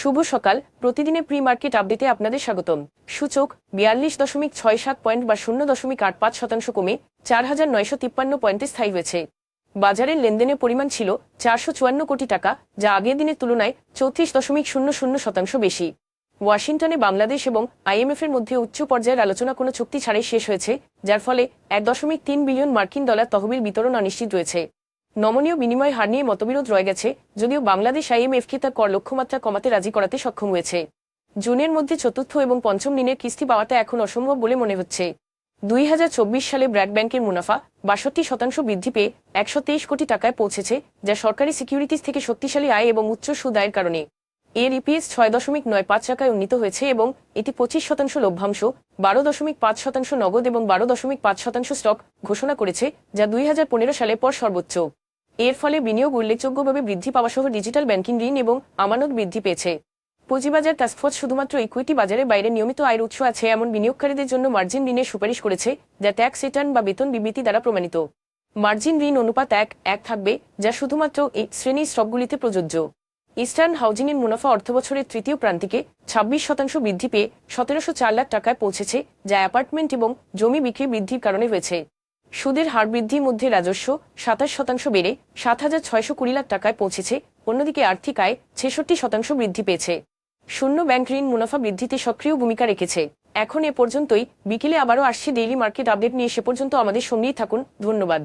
শুভ সকাল। প্রতিদিনের pre market আপডেটে আপনাদের স্বাগতম। সূচক বিয়াল্লিশ দশমিক ছয় সাত পয়েন্ট বা শূন্য দশমিক আট পাঁচ শতাংশ কমে চার হাজার নয়শো তিপ্পান্ন পয়েন্টে স্থায়ী হয়েছে। বাজারের লেনদেনের পরিমাণ ছিল চারশো চুয়ান্ন কোটি টাকা, যা আগের দিনের তুলনায় চৌত্রিশ দশমিক শূন্য শূন্য শতাংশ বেশি। ওয়াশিংটনে বাংলাদেশ এবং আইএমএফ এর মধ্যে উচ্চ পর্যায়ের আলোচনা কোনো চুক্তি ছাড়াই শেষ হয়েছে, যার ফলে এক দশমিক তিন বিলিয়ন মার্কিন ডলার তহবিল বিতরণ অনিশ্চিত রয়েছে। নমনীয় বিনিময় হার নিয়ে মতবিরোধ রয়ে গেছে, যদিও বাংলাদেশ আইএমএফকে তার কর লক্ষ্যমাত্রা কমাতে রাজি করাতে সক্ষম হয়েছে। জুনের মধ্যে চতুর্থ এবং পঞ্চম ঋণের কিস্তি পাওয়াটা এখন অসম্ভব বলে মনে হচ্ছে। দুই হাজার চব্বিশ সালে ব্র্যাক ব্যাংকের মুনাফা বাষট্টি শতাংশ বৃদ্ধি পেয়ে একশো তেইশ কোটি টাকায় পৌঁছেছে, যা সরকারি সিকিউরিটিজ থেকে শক্তিশালী আয় এবং উচ্চ সুদ আয়ের কারণে। এর ইপিএস ছয় দশমিক নয় পাঁচ টাকায় উন্নীত হয়েছে এবং এটি পঁচিশ শতাংশ লভ্যাংশ, বারো দশমিক পাঁচ শতাংশ নগদ এবং বারো দশমিক পাঁচ শতাংশ স্টক ঘোষণা করেছে, যা দুই সালে পর সর্বোচ্চ। এর ফলে বিনিয়োগ উল্লেখযোগ্যভাবে বৃদ্ধি পাওয়া সহ ডিজিটাল ব্যাংকিং ঋণ এবং আমানত বৃদ্ধি পেয়েছে। পুঁজিবাজার টাস্কফোর্স শুধুমাত্র ইকুইটি বাজারে বাইরে নিয়মিত আয়ের উৎস আছে এমন বিনিয়োগকারীদের জন্য মার্জিন ঋণের সুপারিশ করেছে, যা ট্যাক্স রিটার্ন বা বেতন বিবৃতি দ্বারা প্রমাণিত। মার্জিন ঋণ অনুপাত এক এক থাকবে, যা শুধুমাত্র এই শ্রেণির স্টকগুলিতে প্রযোজ্য। ইস্টার্ন হাউজিং এর মুনাফা অর্থবছরের তৃতীয় প্রান্তিকে ছাব্বিশ শতাংশ বৃদ্ধি পেয়ে সতেরোশো চার লাখ টাকায় পৌঁছেছে, যা অ্যাপার্টমেন্ট এবং জমি বিক্রি বৃদ্ধির কারণে হয়েছে। সুদের হার বৃদ্ধির মধ্যে রাজস্ব সাতাশ শতাংশ বেড়ে সাত হাজার ছয়শো কুড়ি লাখ টাকায় পৌঁছেছে, অন্যদিকে আর্থিক আয় ছেষট্টি শতাংশ বৃদ্ধি পেয়েছে। শূন্য ব্যাংক ঋণ মুনাফা বৃদ্ধিতে সক্রিয় ভূমিকা রেখেছে। এখন এ পর্যন্তই, বিকেলে আবারও আসছে ডেইলি মার্কেট আপডেট নিয়ে সে পর্যন্ত আমাদের সঙ্গেই থাকুন, ধন্যবাদ।